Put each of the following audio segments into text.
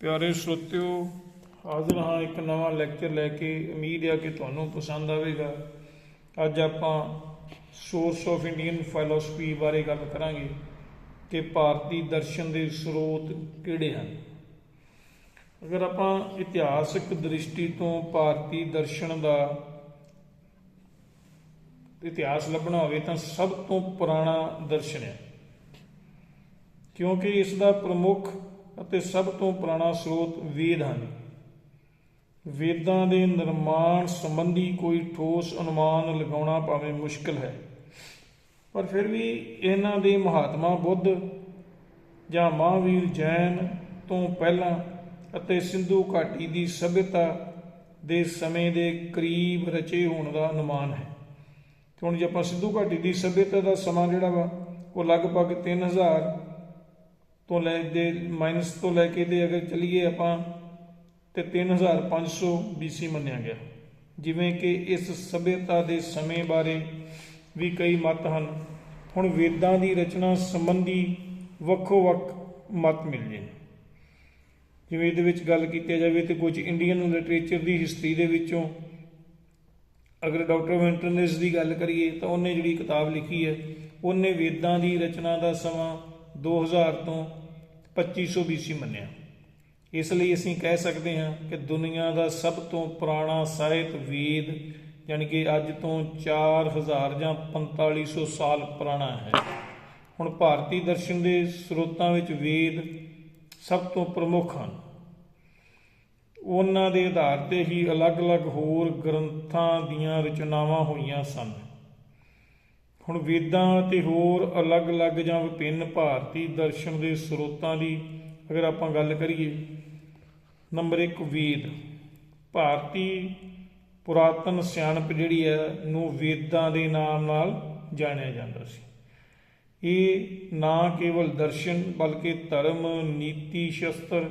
ਪਿਆਰੇ ਸਰੋਤਿਓ, ਹਾਜ਼ਰ ਹਾਂ ਇੱਕ ਨਵਾਂ ਲੈਕਚਰ ਲੈ ਕੇ। ਉਮੀਦ ਹੈ ਕਿ ਤੁਹਾਨੂੰ ਪਸੰਦ ਆਵੇਗਾ। ਅੱਜ ਆਪਾਂ ਸੋਰਸ ਆਫ ਇੰਡੀਅਨ ਫਿਲਾਸਫੀ ਬਾਰੇ ਗੱਲ ਕਰਾਂਗੇ ਕਿ ਭਾਰਤੀ ਦਰਸ਼ਨ ਦੇ ਸਰੋਤ ਕਿਹੜੇ ਹਨ। ਅਗਰ ਆਪਾਂ ਇਤਿਹਾਸਕ ਦ੍ਰਿਸ਼ਟੀ ਤੋਂ ਭਾਰਤੀ ਦਰਸ਼ਨ ਦਾ ਇਤਿਹਾਸ ਲੱਭਣਾ ਹੋਵੇ ਤਾਂ ਸਭ ਤੋਂ ਪੁਰਾਣਾ ਦਰਸ਼ਨ ਹੈ। ਕਿਉਂਕਿ ਇਸ ਦਾ ਪ੍ਰਮੁੱਖ ਅਤੇ ਸਭ ਤੋਂ ਪੁਰਾਣਾ ਸਰੋਤ ਵੇਦ ਹਨ। ਵੇਦਾਂ ਦੇ ਨਿਰਮਾਣ ਸੰਬੰਧੀ ਕੋਈ ਠੋਸ ਅਨੁਮਾਨ ਲਗਾਉਣਾ ਭਾਵੇਂ ਮੁਸ਼ਕਲ ਹੈ, ਪਰ ਫਿਰ ਵੀ ਇਹਨਾਂ ਦੇ ਮਹਾਤਮਾ ਬੁੱਧ ਜਾਂ ਮਹਾਵੀਰ ਜੈਨ ਤੋਂ ਪਹਿਲਾਂ ਅਤੇ ਸਿੰਧੂ ਘਾਟੀ ਦੀ ਸਭਿਅਤਾ ਦੇ ਸਮੇਂ ਦੇ ਕਰੀਬ ਰਚੇ ਹੋਣ ਦਾ ਅਨੁਮਾਨ ਹੈ। ਤੇ ਹੁਣ ਜੇ ਆਪਾਂ ਸਿੰਧੂ ਘਾਟੀ ਦੀ ਸਭਿਅਤਾ ਦਾ ਸਮਾਂ ਜਿਹੜਾ ਵਾ, ਉਹ ਲਗਭਗ 3000 ਤੋਂ ਲੈ ਦੇ ਮਾਈਨਸ ਤੋਂ ਲੈ ਕੇ ਤੇ ਅਗਰ ਚਲੀਏ ਆਪਾਂ, ਤੇ 3500 BC ਮੰਨਿਆ ਗਿਆ। ਜਿਵੇਂ ਕਿ ਇਸ ਸਭਿਅਤਾ ਦੇ ਸਮੇਂ ਬਾਰੇ ਵੀ ਕਈ ਮਤ ਹਨ। ਹੁਣ ਵੇਦਾਂ ਦੀ ਰਚਨਾ ਸੰਬੰਧੀ ਵੱਖੋ ਵੱਖ ਮਤ ਮਿਲ ਜੇ। ਜਿਵੇਂ ਇਹਦੇ ਵਿੱਚ ਗੱਲ ਕੀਤੀ ਜਾਵੇ ਤੇ ਕੁਝ ਇੰਡੀਅਨ ਲਿਟਰੇਚਰ ਦੀ ਹਿਸਟਰੀ ਦੇ ਵਿੱਚੋਂ ਅਗਰ ਡਾਕਟਰ ਵਿੰਟਰਨਿਸ ਦੀ ਗੱਲ ਕਰੀਏ ਤਾਂ ਉਹਨੇ ਜਿਹੜੀ ਕਿਤਾਬ ਲਿਖੀ ਹੈ, ਉਹਨੇ ਵੇਦਾਂ ਦੀ ਰਚਨਾ ਦਾ ਸਮਾਂ 2000 ਤੋਂ 2500 BC ਮੰਨਿਆ। ਇਸ ਲਈ ਅਸੀਂ ਕਹਿ ਸਕਦੇ ਹਾਂ ਕਿ ਦੁਨੀਆ ਦਾ ਸਭ ਤੋਂ ਪੁਰਾਣਾ ਸਾਹਿਤ ਵੇਦ ਯਾਨੀ ਕਿ ਅੱਜ ਤੋਂ 4000 ਜਾਂ 4500 ਸਾਲ ਪੁਰਾਣਾ ਹੈ। ਹੁਣ ਭਾਰਤੀ ਦਰਸ਼ਨ ਦੇ ਸਰੋਤਾਂ ਵਿੱਚ ਵੇਦ ਸਭ ਤੋਂ ਪ੍ਰਮੁੱਖ ਹਨ। ਉਹਨਾਂ ਦੇ ਆਧਾਰ ਤੇ ਹੀ ਅਲੱਗ-ਅਲੱਗ ਹੋਰ ਗ੍ਰੰਥਾਂ ਦੀਆਂ ਰਚਨਾਵਾਂ ਹੋਈਆਂ ਸਨ। ਹੁਣ ਵੇਦਾਂ ਅਤੇ ਹੋਰ ਅਲੱਗ-ਅਲੱਗ ਜਾਂ ਵਿਭਿੰਨ ਭਾਰਤੀ ਦਰਸ਼ਨ ਦੇ ਸਰੋਤਾਂ ਦੀ ਅਗਰ ਆਪਾਂ ਗੱਲ ਕਰੀਏ, ਨੰਬਰ 1 ਵੇਦ। ਭਾਰਤੀ ਪੁਰਾਤਨ ਸਿਆਣਪ ਜਿਹੜੀ ਹੈ, ਨੂੰ ਵੇਦਾਂ ਦੇ ਨਾਮ ਨਾਲ ਜਾਣਿਆ ਜਾਂਦਾ ਸੀ। ਇਹ ਨਾ ਕੇਵਲ ਦਰਸ਼ਨ ਬਲਕਿ ਧਰਮ, ਨੀਤੀ, ਸ਼ਸਤਰ,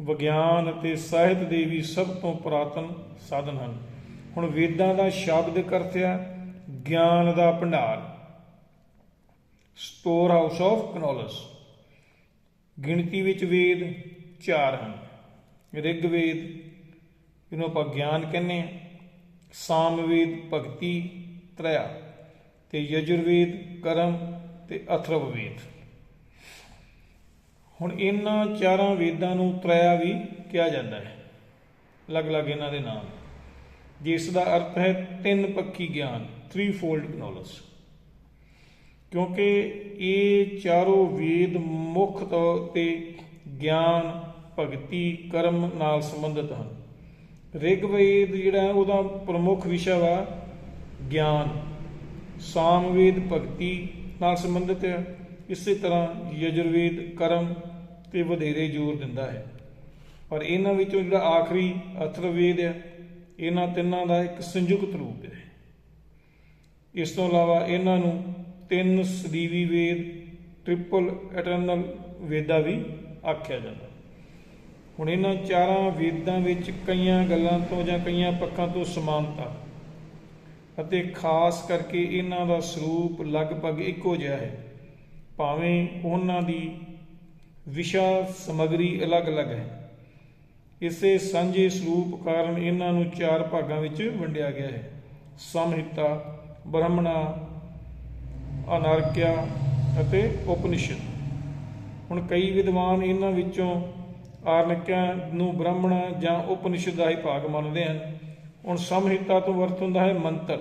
ਵਿਗਿਆਨ ਅਤੇ ਸਾਹਿਤ ਦੇ ਵੀ ਸਭ ਤੋਂ ਪੁਰਾਤਨ ਸਾਧਨ ਹਨ। ਹੁਣ ਵੇਦਾਂ ਦਾ ਸ਼ਬਦਿਕ ਅਰਥ ਹੈ ਗਿਆਨ ਦਾ ਭੰਡਾਰ। ਸਟੋਰ ਹਾਊਸ ਆਫ ਕਨੋਲਜ ਗਿਣਤੀ ਵਿੱਚ ਵੇਦ ਚਾਰ ਹਨ। ਰਿਗ ਵੇਦ ਇਹਨੂੰ ਆਪਾਂ ਗਿਆਨ ਕਹਿੰਦੇ ਹਾਂ। ਸਾਮਵੇਦ ਭਗਤੀ ਤ੍ਰਇਆ ਤੇ ਯਜੁਰਵੇਦ, ਕਰਮ ਤੇ ਅਥਰਵ ਵੇਦ। ਹੁਣ ਇਹਨਾਂ ਚਾਰਾਂ ਵੇਦਾਂ ਨੂੰ ਤ੍ਰਇਆ ਵੀ ਕਿਹਾ ਜਾਂਦਾ ਹੈ। ਅਲੱਗ-ਅਲੱਗ ਇਹਨਾਂ ਦੇ ਨਾਮ। ਜਿਸ ਦਾ ਅਰਥ ਹੈ ਤਿੰਨ ਪੱਖੀ ਗਿਆਨ। ਥਰੀ ਫੋਲਡ ਨੌਲੇਜ ਕਿਉਂਕਿ ਇਹ ਚਾਰੋਂ ਵੇਦ ਮੁੱਖ ਤੌਰ ਤੇ ਗਿਆਨ, ਭਗਤੀ, ਕਰਮ ਨਾਲ ਸੰਬੰਧਿਤ ਹਨ। ਰਿਗਵੇਦ ਜਿਹੜਾ ਉਹਦਾ ਪ੍ਰਮੁੱਖ ਵਿਸ਼ਾ ਵਾ ਗਿਆਨ। ਸਾਮਵੇਦ ਭਗਤੀ ਨਾਲ ਸੰਬੰਧਿਤ ਹੈ। ਇਸੇ ਤਰ੍ਹਾਂ ਯਜੁਰਵੇਦ ਕਰਮ ਤੇ ਵਧੇਰੇ ਜ਼ੋਰ ਦਿੰਦਾ ਹੈ। ਪਰ ਇਹਨਾਂ ਵਿੱਚੋਂ ਜਿਹੜਾ ਆਖਰੀ ਅਥਰਵੇਦ ਹੈ, ਇਹਨਾਂ ਤਿੰਨਾਂ ਦਾ ਇੱਕ ਸੰਯੁਕਤ ਰੂਪ ਹੈ। ਇਸ ਤੋਂ ਇਲਾਵਾ ਇਹਨਾਂ ਨੂੰ ਤਿੰਨ ਸਦੀਵੀ ਵੇਦ ਟ੍ਰਿਪਲ ਐਟਰਨਲ ਵੇਦਾ ਵੀ ਆਖਿਆ ਜਾਂਦਾ। ਹੁਣ ਇਹਨਾਂ ਚਾਰਾਂ ਵੇਦਾਂ ਵਿੱਚ ਕਈਆਂ ਗੱਲਾਂ ਤੋਂ ਜਾਂ ਕਈਆਂ ਪੱਖਾਂ ਤੋਂ ਸਮਾਨਤਾ ਅਤੇ ਖਾਸ ਕਰਕੇ ਇਹਨਾਂ ਦਾ ਸਰੂਪ ਲਗਭਗ ਇੱਕੋ ਜਿਹਾ ਹੈ। ਭਾਵੇਂ ਉਹਨਾਂ ਦੀ ਵਿਸ਼ਾ ਸਮਗਰੀ ਅਲੱਗ-ਅਲੱਗ ਹੈ, ਇਸੇ ਸਾਂਝੇ ਸਰੂਪ ਕਾਰਨ ਇਹਨਾਂ ਨੂੰ ਚਾਰ ਭਾਗਾਂ ਵਿੱਚ ਵੰਡਿਆ ਗਿਆ ਹੈ। ਸਮਹਿਤਾ ਬ੍ਰਹਮਣਾ, ਅਨਾਰਕਿਆ ਅਤੇ ਉਪਨਿਸ਼ਦ। ਹੁਣ ਕਈ ਵਿਦਵਾਨ ਇਹਨਾਂ ਵਿੱਚੋਂ ਆਰਨਕਿਆ ਨੂੰ ਬ੍ਰਾਹਮਣ ਜਾਂ ਉਪਨਿਸ਼ਦ ਦਾ ਹੀ ਭਾਗ ਮੰਨਦੇ ਹਨ। ਹੁਣ ਸਮਹਿਤਾ ਤੋਂ ਵਰਤ ਹੁੰਦਾ ਹੈ ਮੰਤਰ।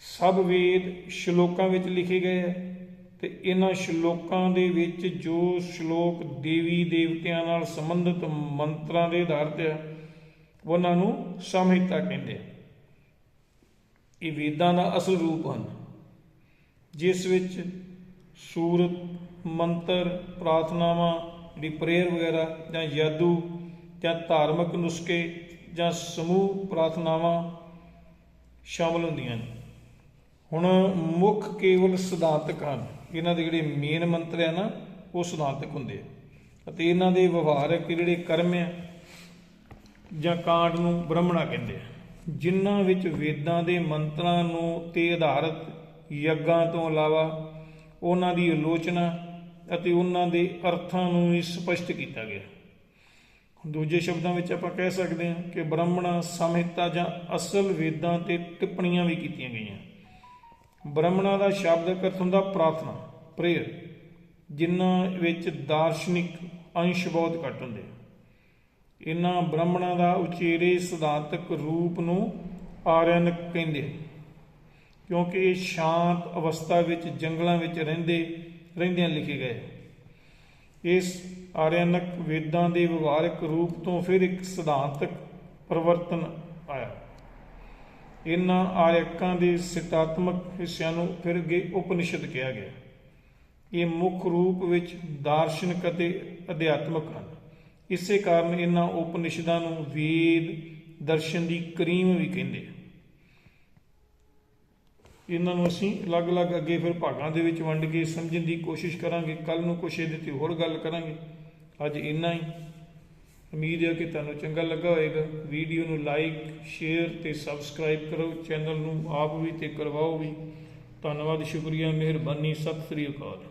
ਸਭ ਵੇਦ ਸ਼ਲੋਕਾਂ ਵਿੱਚ ਲਿਖੇ ਗਏ ਹੈ ਤੇ ਇਹਨਾਂ ਸ਼ਲੋਕਾਂ ਦੇ ਵਿੱਚ ਜੋ ਸ਼ਲੋਕ ਦੇਵੀ ਦੇਵਤਿਆਂ ਨਾਲ ਸੰਬੰਧਿਤ ਮੰਤਰਾਂ ਦੇ ਆਧਾਰ ਤੇ ਹੈ ਉਹਨਾਂ ਨੂੰ ਸਮਹਿਤਾ ਕਹਿੰਦੇ ਆ। ਇਹ ਵੇਦਾਂ ਦਾ ਅਸਲ ਰੂਪ ਹਨ, ਜਿਸ ਵਿੱਚ ਸੂਰਤ, ਮੰਤਰ, ਪ੍ਰਾਰਥਨਾਵਾਂ, ਦੀ ਪ੍ਰੇਅਰ ਵਗੈਰਾ ਜਾਂ ਯਾਦੂ ਜਾਂ ਧਾਰਮਿਕ ਨੁਸਖੇ ਜਾਂ ਸਮੂਹ ਪ੍ਰਾਰਥਨਾਵਾਂ ਸ਼ਾਮਲ ਹੁੰਦੀਆਂ ਨੇ ਹੁਣ ਮੁੱਖ ਕੇਵਲ ਸਿਧਾਂਤਕ ਹਨ। ਇਹਨਾਂ ਦੇ ਜਿਹੜੇ ਮੇਨ ਮੰਤਰ ਹੈ ਨਾ, ਉਹ ਸਿਧਾਂਤਕ ਹੁੰਦੇ ਆ। ਅਤੇ ਇਹਨਾਂ ਦੇ ਵਿਵਹਾਰਕ ਜਿਹੜੇ ਕਰਮ ਆ ਜਾਂ ਕਾਂਡ ਨੂੰ ਬ੍ਰਹਮਣਾ ਕਹਿੰਦੇ ਆ। ਜਿਨ੍ਹਾਂ ਵਿੱਚ ਵੇਦਾਂ ਦੇ ਮੰਤਰਾਂ ਨੂੰ ਤੇ ਆਧਾਰਿਤ ਯੱਗਾਂ ਤੋਂ ਇਲਾਵਾ ਉਹਨਾਂ ਦੀ ਆਲੋਚਨਾ ਅਤੇ ਉਹਨਾਂ ਦੇ ਅਰਥਾਂ ਨੂੰ ਵੀ ਸਪਸ਼ਟ ਕੀਤਾ ਗਿਆ। ਦੂਜੇ ਸ਼ਬਦਾਂ ਵਿੱਚ ਆਪਾਂ ਕਹਿ ਸਕਦੇ ਹਾਂ ਕਿ ਬ੍ਰਾਹਮਣਾ ਸੰਹਿਤਾ ਜਾਂ ਅਸਲ ਵੇਦਾਂ ਤੇ ਟਿੱਪਣੀਆਂ ਵੀ ਕੀਤੀਆਂ ਗਈਆਂ। ਬ੍ਰਾਹਮਣਾ ਦਾ ਸ਼ਬਦਕ ਅਰਥ ਹੁੰਦਾ ਪ੍ਰਾਰਥਨਾ, ਪ੍ਰੇਅਰ, ਜਿਨ੍ਹਾਂ ਵਿੱਚ ਦਾਰਸ਼ਨਿਕ ਅੰਸ਼ ਬਹੁਤ ਘੱਟ ਹੁੰਦੇ ਇਹਨਾਂ ਬ੍ਰਾਹਮਣਾਂ ਦਾ ਉਚੇਰੇ ਸਿਧਾਂਤਕ ਰੂਪ ਨੂੰ ਆਰਿਆਨਕ ਕਹਿੰਦੇ ਕਿਉਂਕਿ ਇਹ ਸ਼ਾਂਤ ਅਵਸਥਾ ਵਿੱਚ ਜੰਗਲਾਂ ਵਿੱਚ ਰਹਿੰਦੇ, ਰਹਿੰਦਿਆਂ ਲਿਖੇ ਗਏ ਇਸ ਆਰਯਨਕ ਵੇਦਾਂ ਦੇ ਵਿਵਹਾਰਕ ਰੂਪ ਤੋਂ ਫਿਰ ਇੱਕ ਸਿਧਾਂਤਕ ਪਰਿਵਰਤਨ ਆਇਆ। ਇਹਨਾਂ ਆਰਯਕਾਂ ਦੇ ਸਿਤਾਤਮਕ ਹਿੱਸਿਆਂ ਨੂੰ ਫਿਰ ਅੱਗੇ ਉਪਨਿਸ਼ਦ ਕਿਹਾ ਗਿਆ। ਇਹ ਮੁੱਖ ਰੂਪ ਵਿੱਚ ਦਾਰਸ਼ਨਿਕ ਅਤੇ ਅਧਿਆਤਮਕ ਹਨ। ਇਸੇ ਕਾਰਨ ਇਹਨਾਂ ਉਪਨਿਸ਼ਦਾਂ ਨੂੰ ਵੇਦ ਦਰਸ਼ਨ ਦੀ ਕਰੀਮ ਵੀ ਕਹਿੰਦੇ ਆ। ਇਹਨਾਂ ਨੂੰ ਅਸੀਂ ਅਲੱਗ-ਅਲੱਗ ਅੱਗੇ ਫਿਰ ਭਾਗਾਂ ਦੇ ਵਿੱਚ ਵੰਡ ਕੇ ਸਮਝਣ ਦੀ ਕੋਸ਼ਿਸ਼ ਕਰਾਂਗੇ ਕੱਲ ਨੂੰ ਕੁਛ ਇਹਦੇ ਤੇ ਹੋਰ ਗੱਲ ਕਰਾਂਗੇ। ਅੱਜ ਇੰਨਾ ਹੀ। ਉਮੀਦ ਹੈ ਕਿ ਤੁਹਾਨੂੰ ਚੰਗਾ ਲੱਗਾ ਹੋਵੇਗਾ। ਵੀਡੀਓ ਨੂੰ ਲਾਈਕ, ਸ਼ੇਅਰ ਤੇ ਸਬਸਕ੍ਰਾਈਬ ਕਰੋ। ਚੈਨਲ ਨੂੰ ਆਪ ਵੀ ਤੇ ਕਰਵਾਓ ਵੀ। ਧੰਨਵਾਦ, ਸ਼ੁਕਰੀਆ, ਮਿਹਰਬਾਨੀ, ਸਤਿ ਸ੍ਰੀ ਅਕਾਲ।